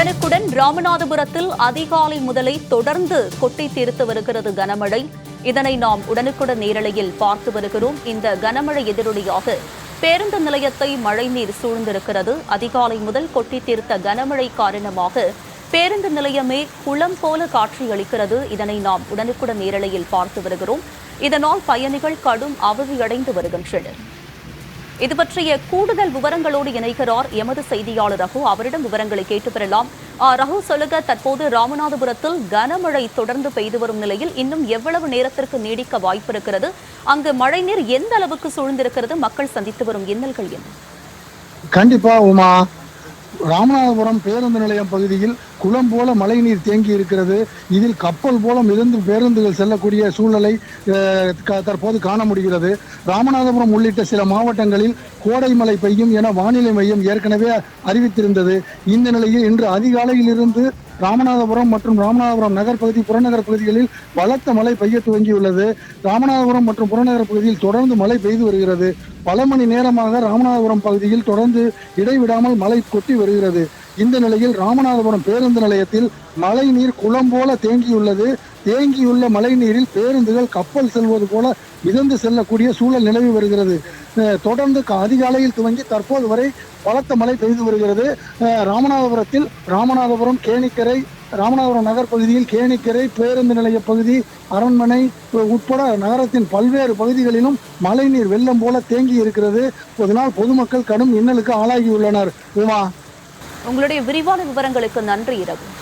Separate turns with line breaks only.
உடனுக்குடன் ராமநாதபுரத்தில் அதிகாலை முதலை தொடர்ந்து கொட்டி தீர்த்து வருகிறது கனமழை. இதனை நாம் உடனுக்குடன் நேரலையில் பார்த்து வருகிறோம். இந்த கனமழை எதிரொலியாக பேருந்து நிலையத்தை மழைநீர் சூழ்ந்திருக்கிறது. அதிகாலை முதல் கொட்டி தீர்த்த கனமழை காரணமாக பேருந்து நிலையமே குளம் போல காட்சியளிக்கிறது. இதனை நாம் உடனுக்குடன் நேரலையில் பார்த்து வருகிறோம். இதனால் பயணிகள் கடும் அவதியடைந்து வருகின்றனர். இது பற்றிய கூடுதல் விவரங்களோடு இணைகிறார் எமது செய்தியாளர் ரகு. அவரிடம் விவரங்களை கேட்டு பெறலாம். ரகு சொல்லுக தற்போது ராமநாதபுரத்தில் கனமழை தொடர்ந்து பெய்து வரும் நிலையில் இன்னும் எவ்வளவு நேரத்திற்கு நீடிக்க வாய்ப்பு இருக்கிறது அங்கு மழைநீர் எந்த அளவுக்கு சூழ்ந்திருக்கிறது? மக்கள் சந்தித்து வரும் இன்னல்கள் என்ன?
கண்டிப்பா உமா. ராமநாதபுரம் பேருந்து நிலையம் பகுதியில் குளம் போல மழைநீர் தேங்கி இருக்கிறது. இதில் கப்பல் போல மிதந்து பேருந்துகள் செல்லக்கூடிய சூழ்நிலை க- தற்போது காண முடிகிறது. ராமநாதபுரம் உள்ளிட்ட சில மாவட்டங்களில் கோடை மழை பெய்யும் என வானிலை மையம் ஏற்கனவே அறிவித்திருந்தது. இந்த நிலையில் இன்று அதிகாலையில் இருந்து ராமநாதபுரம் மற்றும் ராமநாதபுரம் நகர் பகுதி புறநகர் பகுதிகளில் பலத்த மழை பெய்ய துவங்கியுள்ளது. ராமநாதபுரம் மற்றும் புறநகர் பகுதியில் தொடர்ந்து மழை பெய்து வருகிறது. பல மணி நேரமாக ராமநாதபுரம் பகுதியில் தொடர்ந்து இடைவிடாமல் மழை கொட்டி வருகிறது. இந்த நிலையில் ராமநாதபுரம் பேருந்து நிலையத்தில் மழை நீர் குளம் போல தேங்கியுள்ளது. தேங்கியுள்ள மழை நீரில் பேருந்துகள் கப்பல் செல்வது போல மிதந்து செல்லக்கூடிய சூழல் நிலவி வருகிறது. அஹ் தொடர்ந்து அதிகாலையில் துவங்கி தற்போது வரை பலத்த மழை பெய்து வருகிறது. அஹ் ராமநாதபுரத்தில் ராமநாதபுரம் கேணிக்கரை ராமநாதபுரம் நகர் பகுதியில் கேணிக்கரை பேருந்து நிலைய பகுதி அரண்மனை உட்பட நகரத்தின் பல்வேறு பகுதிகளிலும் மழைநீர் வெள்ளம் போல தேங்கி இருக்கிறது. இதனால் பொதுமக்கள் கடும் இன்னலுக்கு ஆளாகியுள்ளனர் உமா?
உங்களுடைய விரிவான விவரங்களுக்கு நன்றி இரவு.